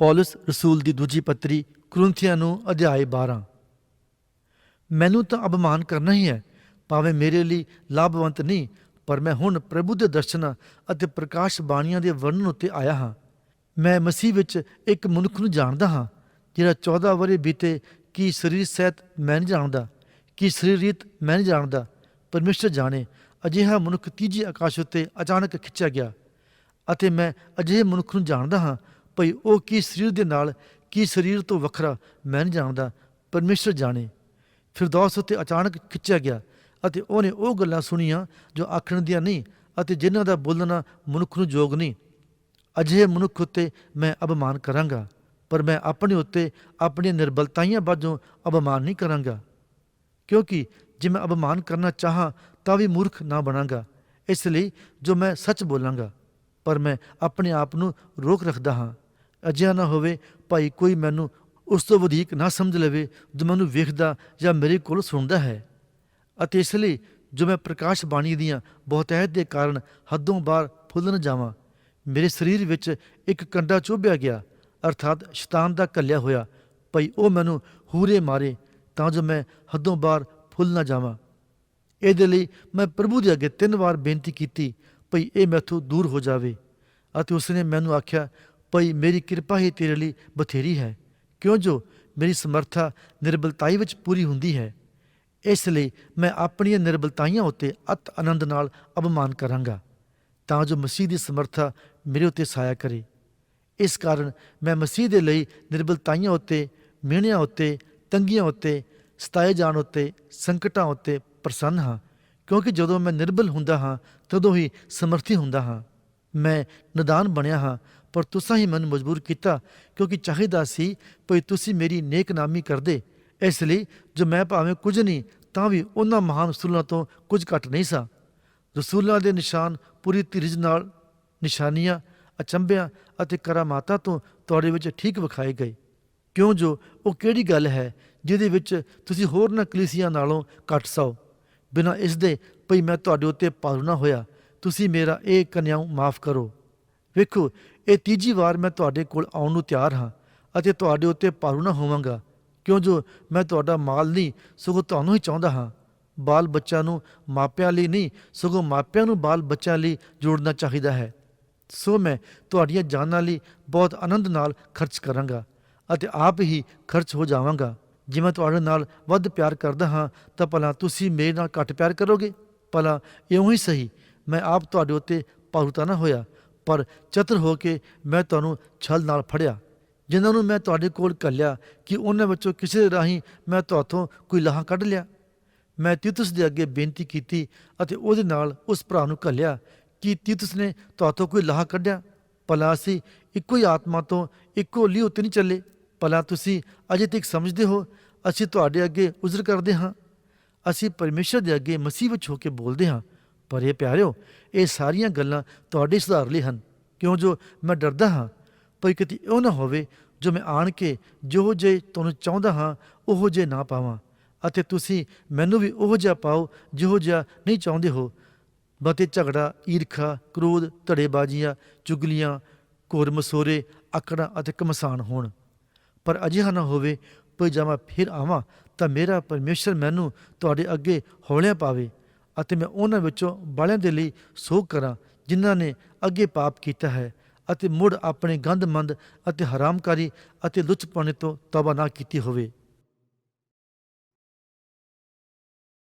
ਪੌਲਸ ਰਸੂਲ ਦੀ ਦੂਜੀ ਪੱਤਰੀ ਕੁਰਿੰਥੀਆਂ ਨੂੰ ਅਧਿਆਇ 12 ਮੈਨੂੰ ਤਾਂ ਅਪਮਾਨ ਕਰਨਾ ਹੀ ਹੈ, ਭਾਵੇਂ ਮੇਰੇ ਲਈ ਲਾਭਵੰਤ ਨਹੀਂ, ਪਰ ਮੈਂ ਹੁਣ ਪ੍ਰਭੂ ਦੇ ਦਰਸ਼ਨਾਂ ਅਤੇ ਪ੍ਰਕਾਸ਼ ਬਾਣੀਆਂ ਦੇ ਵਰਣਨ ਉੱਤੇ ਆਇਆ ਹਾਂ। ਮੈਂ ਮਸੀਹ ਵਿੱਚ ਇੱਕ ਮਨੁੱਖ ਨੂੰ ਜਾਣਦਾ ਹਾਂ, ਜਿਹੜਾ 14 ਵਰੇ ਬੀਤੇ ਕੀ ਸਰੀਰ ਸਹਿਤ ਮੈਂ ਨਹੀਂ ਜਾਣਦਾ, ਕੀ ਸਰੀਰਿਤ ਮੈਂ ਨਹੀਂ ਜਾਣਦਾ, ਪਰਮੇਸ਼ਰ ਜਾਣੇ, ਅਜਿਹਾ ਮਨੁੱਖ ਤੀਜੀ ਆਕਾਸ਼ ਉੱਤੇ ਅਚਾਨਕ ਖਿੱਚਿਆ ਗਿਆ। ਅਤੇ ਮੈਂ ਅਜਿਹੇ ਮਨੁੱਖ ਨੂੰ ਜਾਣਦਾ ਹਾਂ ਭਈ ਉਹ ਕੀ ਸਰੀਰ ਦੇ ਨਾਲ ਕੀ ਸਰੀਰ ਤੋਂ ਵੱਖਰਾ, ਮੈਂ ਨਹੀਂ ਜਾਣਦਾ। ਪਰਮੇਸ਼ਰ ਜਾਣੇ। ਫਿਰਦੌਸ ਉੱਤੇ ਅਚਾਨਕ ਖਿੱਚਿਆ ਗਿਆ ਅਤੇ ਉਹਨੇ ਉਹ ਗੱਲਾਂ ਸੁਣੀਆਂ ਜੋ ਆਖਣ ਦੀਆਂ ਨਹੀਂ ਅਤੇ ਜਿਨ੍ਹਾਂ ਦਾ ਬੋਲਣਾ ਮਨੁੱਖ ਨੂੰ ਯੋਗ ਨਹੀਂ। ਅਜਿਹੇ ਮਨੁੱਖ ਉੱਤੇ ਮੈਂ ਅਪਮਾਨ ਕਰਾਂਗਾ, ਪਰ ਮੈਂ ਆਪਣੇ ਉੱਤੇ ਆਪਣੀਆਂ ਨਿਰਬਲਤਾਈਆਂ ਬਾਝੋਂ ਅਪਮਾਨ ਨਹੀਂ ਕਰਾਂਗਾ। ਕਿਉਂਕਿ ਜੇ ਮੈਂ ਅਪਮਾਨ ਕਰਨਾ ਚਾਹਾਂ ਤਾਂ ਵੀ ਮੂਰਖ ਨਾ ਬਣਾਂਗਾ। ਇਸ ਲਈ ਜੋ ਮੈਂ ਸੱਚ ਬੋਲਾਂਗਾ। ਪਰ ਮੈਂ ਆਪਣੇ ਆਪ ਨੂੰ ਰੋਕ ਰੱਖਦਾ ਹਾਂ। ਅਜਿਹਾ ਨਾ ਹੋਵੇ ਭਾਈ ਕੋਈ ਮੈਨੂੰ ਉਸ ਤੋਂ ਵਧੇਕ ਨਾ ਸਮਝ ਲਵੇ ਜੋ ਮੈਨੂੰ ਵੇਖਦਾ ਜਾਂ ਮੇਰੇ ਕੋਲ ਸੁਣਦਾ ਹੈ। ਅਤੇ ਇਸ ਲਈ ਜੋ ਮੈਂ ਪ੍ਰਕਾਸ਼ ਬਾਣੀ ਦੀਆਂ ਬਹੁਤਾਇਤ ਦੇ ਕਾਰਨ ਹੱਦੋਂ ਬਾਹਰ ਫੁੱਲ न ਜਾਵਾਂ, ਮੇਰੇ ਸਰੀਰ ਵਿੱਚ ਇੱਕ ਕੰਡਾ ਚੁੱਭਿਆ ਗਿਆ, ਅਰਥਾਤ ਸ਼ੈਤਾਨ ਦਾ ਕੱਲਿਆ ਹੋਇਆ, ਭਈ ਉਹ ਮੈਨੂੰ ਹੂਰੇ ਮਾਰੇ ਤਾਂ ਜੋ ਮੈਂ ਹੱਦੋਂ ਬਾਹਰ ਫੁੱਲ ਨਾ ਜਾਵਾਂ। ਇਹਦੇ ਲਈ ਮੈਂ ਪ੍ਰਭੂ ਦੇ ਅੱਗੇ ਤਿੰਨ ਵਾਰ ਬੇਨਤੀ ਕੀਤੀ ਭਈ ਇਹ ਮੈਥੋਂ ਦੂਰ ਹੋ ਜਾਵੇ। ਅਤੇ ਉਸਨੇ ਮੈਨੂੰ ਆਖਿਆ, ਭਈ ਮੇਰੀ ਕਿਰਪਾ ਹੀ ਤੇਰੇ ਲਈ ਬਥੇਰੀ ਹੈ। ਕਿਉਂ ਜੋ ਮੇਰੀ ਸਮਰੱਥਾ ਨਿਰਬਲਤਾਈ ਵਿੱਚ ਪੂਰੀ ਹੁੰਦੀ ਹੈ। ਇਸ ਲਈ ਮੈਂ ਆਪਣੀਆਂ ਨਿਰਬਲਤਾਈਆਂ ਉੱਤੇ ਅਤ ਆਨੰਦ ਨਾਲ ਅਪਮਾਨ ਕਰਾਂਗਾ। ਤਾਂ ਜੋ ਮਸੀਹ ਦੀ ਸਮਰੱਥਾ ਮੇਰੇ ਉੱਤੇ ਸਾਇਆ ਕਰੇ। ਇਸ ਕਾਰਨ ਮੈਂ ਮਸੀਹ ਦੇ ਲਈ ਨਿਰਬਲਤਾਈਆਂ ਉੱਤੇ, ਮਿਹਣਿਆਂ ਉੱਤੇ, ਤੰਗੀਆਂ ਉੱਤੇ, ਸਤਾਏ ਜਾਣ ਉੱਤੇ, ਸੰਕਟਾਂ ਉੱਤੇ ਪ੍ਰਸੰਨ ਹਾਂ। ਕਿਉਂਕਿ ਜਦੋਂ ਮੈਂ ਨਿਰਬਲ ਹੁੰਦਾ ਹਾਂ, ਤਦੋਂ ਹੀ ਸਮਰਥੀ ਹੁੰਦਾ ਹਾਂ। ਮੈਂ ਨਦਾਨ ਬਣਿਆ ਹਾਂ, ਪਰ ਤੁਸੀਂ ਹੀ ਮੈਨੂੰ ਮਜਬੂਰ ਕੀਤਾ, ਕਿਉਂਕਿ ਚਾਹੀਦਾ ਸੀ, ਭਈ ਤੁਸੀਂ ਮੇਰੀ ਨੇਕਨਾਮੀ ਕਰਦੇ। ਇਸ ਲਈ ਜੋ ਮੈਂ ਭਾਵੇਂ ਕੁਝ ਨਹੀਂ, ਤਾਂ ਵੀ ਉਹਨਾਂ ਮਹਾਨ ਰਸੂਲਾਂ ਤੋਂ ਕੁਝ ਘੱਟ ਨਹੀਂ ਸਾਂ। ਰਸੂਲਾਂ ਦੇ ਨਿਸ਼ਾਨ ਪੂਰੀ ਧੀਰਜ ਨਾਲ, ਨਿਸ਼ਾਨੀਆਂ, ਅਚੰਭਿਆਂ ਅਤੇ ਕਰਾਮਾਤਾਂ ਤੋਂ ਤੁਹਾਡੇ ਵਿੱਚ ਠੀਕ ਵਿਖਾਏ ਗਏ। ਕਿਉਂ ਜੋ, ਉਹ ਕਿਹੜੀ ਗੱਲ ਹੈ, ਜਿਹਦੇ ਵਿੱਚ ਤੁਸੀਂ ਹੋਰ ਨਾ ਕਲੀਸੀਆਂ ਨਾਲੋਂ ਘੱਟ ਸੋ ਬਿਨਾਂ ਇਸ ਦੇ, ਭਈ ਮੈਂ ਤੁਹਾਡੇ ਉੱਤੇ ਪਾਰੂ ਨਾ ਹੋਇਆ, ਤੁਸੀਂ ਮੇਰਾ ਇਹ ਕਨਿਆਉ ਮਾਫ ਕਰੋ। ਵੇਖੋ, ਇਹ ਤੀਜੀ ਵਾਰ ਮੈਂ ਤੁਹਾਡੇ ਕੋਲ ਆਉਣ ਨੂੰ ਤਿਆਰ ਹਾਂ ਅਤੇ ਤੁਹਾਡੇ ਉੱਤੇ ਪਾਰੂ ਨਾ ਹੋਵਾਂਗਾ। ਕਿਉਂ ਜੋ ਮੈਂ ਤੁਹਾਡਾ ਮਾਲ ਨਹੀਂ, ਸਗੋਂ ਤੁਹਾਨੂੰ ਹੀ ਚਾਹੁੰਦਾ ਹਾਂ। ਬਾਲ ਬੱਚਿਆਂ ਨੂੰ ਮਾਪਿਆਂ ਲਈ ਨਹੀਂ, ਸਗੋਂ ਮਾਪਿਆਂ ਨੂੰ ਬਾਲ ਬੱਚਿਆਂ ਲਈ ਜੋੜਨਾ ਚਾਹੀਦਾ ਹੈ। ਸੋ ਮੈਂ ਤੁਹਾਡੀਆਂ ਜਾਨਾਂ ਲਈ ਬਹੁਤ ਆਨੰਦ ਨਾਲ ਖਰਚ ਕਰਾਂਗਾ ਅਤੇ ਆਪ ਹੀ ਖਰਚ ਹੋ ਜਾਵਾਂਗਾ। ਜੇ ਮੈਂ ਤੁਹਾਡੇ ਨਾਲ ਵੱਧ ਪਿਆਰ ਕਰਦਾ ਹਾਂ, ਤਾਂ ਭਲਾ ਤੁਸੀਂ ਮੇਰੇ ਨਾਲ ਘੱਟ ਪਿਆਰ ਕਰੋਗੇ। ਭਲਾ ਇਉਂ ਹੀ ਸਹੀ, ਮੈਂ ਆਪ ਤੁਹਾਡੇ ਉੱਤੇ ਪਾਉਤਾ ਨਾ ਹੋਇਆ, ਪਰ ਚਤਰ ਹੋ ਕੇ ਮੈਂ ਤੁਹਾਨੂੰ ਛਲ ਨਾਲ ਫੜਿਆ। ਜਿਨ੍ਹਾਂ ਨੂੰ ਮੈਂ ਤੁਹਾਡੇ ਕੋਲ ਘੱਲਿਆ ਕਿ ਉਹਨਾਂ ਵਿੱਚੋਂ ਕਿਸੇ ਦੇ ਰਾਹੀਂ ਮੈਂ ਤੁਹਾਥੋਂ ਕੋਈ ਲਾਹਾ ਕੱਢ ਲਿਆ। ਮੈਂ ਤੀਤੁਸ ਦੇ ਅੱਗੇ ਬੇਨਤੀ ਕੀਤੀ ਅਤੇ ਉਹਦੇ ਨਾਲ ਉਸ ਭਰਾ ਨੂੰ ਕੱਲਿਆ ਕਿ ਤੀਤੁਸ ਨੇ ਤੁਹਾਥੋਂ ਕੋਈ ਲਾਹਾ ਕੱਢਿਆ। ਭਲਾ ਅਸੀਂ ਇੱਕੋ ਹੀ ਆਤਮਾ ਤੋਂ ਇੱਕੋ ਲੀ ਉੱਤੇ ਨਹੀਂ ਚੱਲੇ। ਭਲਾ ਤੁਸੀਂ ਅਜੇ ਤੱਕ ਸਮਝਦੇ ਹੋ? ਅਸੀਂ ਤੁਹਾਡੇ ਅੱਗੇ ਉਜ਼ਰ ਕਰਦੇ ਹਾਂ। ਅਸੀਂ ਪਰਮੇਸ਼ਰ ਦੇ ਅੱਗੇ ਮਸੀਹ ਵਿੱਚ ਹੋ ਕੇ ਬੋਲਦੇ ਹਾਂ। ਪਰ ਇਹ ਪਿਆਰਿਓ, ਇਹ ਸਾਰੀਆਂ ਗੱਲਾਂ ਤੁਹਾਡੇ ਸੁਧਾਰ ਲਈ ਹਨ। ਕਿਉਂ ਜੋ ਮੈਂ ਡਰਦਾ ਹਾਂ? ਭਈ ਕਿਤੇ ਉਹ ਨਾ ਹੋਵੇ ਜੋ ਮੈਂ ਆਣ ਕੇ ਜੋ ਜੇ ਤੁਹਾਨੂੰ ਚਾਹੁੰਦਾ ਹਾਂ, ਉਹ ਜੇ ਨਾ ਪਾਵਾਂ। ਅਤੇ ਤੁਸੀਂ ਮੈਨੂੰ ਵੀ ਉਹ ਜਿਹਾ ਪਾਓ ਜਿਹੋ ਜਿਹਾ ਨਹੀਂ ਚਾਹੁੰਦੇ ਹੋ। ਬਤੇ ਝਗੜਾ, ਈਰਖਾ, ਕ੍ਰੋਧ, ਧੜੇਬਾਜ਼ੀਆਂ, ਚੁਗਲੀਆਂ ਘੋਰ ਮਸੋਰੇ ਆਕੜਾਂ ਅਤੇ ਕਮਸਾਨ ਹੋਣ। ਪਰ ਅਜਿਹਾ ਨਾ ਹੋਵੇ, ਕੋਈ ਜਦ ਮੈਂ ਫਿਰ ਆਵਾਂ, ਤਾਂ ਮੇਰਾ ਪਰਮੇਸ਼ਰ ਮੈਨੂੰ ਤੁਹਾਡੇ ਅੱਗੇ ਹੌਲਿਆਂ ਪਾਵੇ ਅਤੇ ਮੈਂ ਉਹਨਾਂ ਵਿੱਚੋਂ ਬਾਲਿਆਂ ਦੇ ਲਈ ਸੋਗ ਕਰਾਂ, ਜਿਨ੍ਹਾਂ ਨੇ ਅੱਗੇ ਪਾਪ ਕੀਤਾ ਹੈ ਅਤੇ ਮੁੜ ਆਪਣੇ ਗੰਦਮੰਦ ਅਤੇ ਹਰਾਮਕਾਰੀ ਅਤੇ ਲੁੱਚਪਣੇ ਤੋਂ ਤੌਬਾ ਨਾ ਕੀਤੀ ਹੋਵੇ।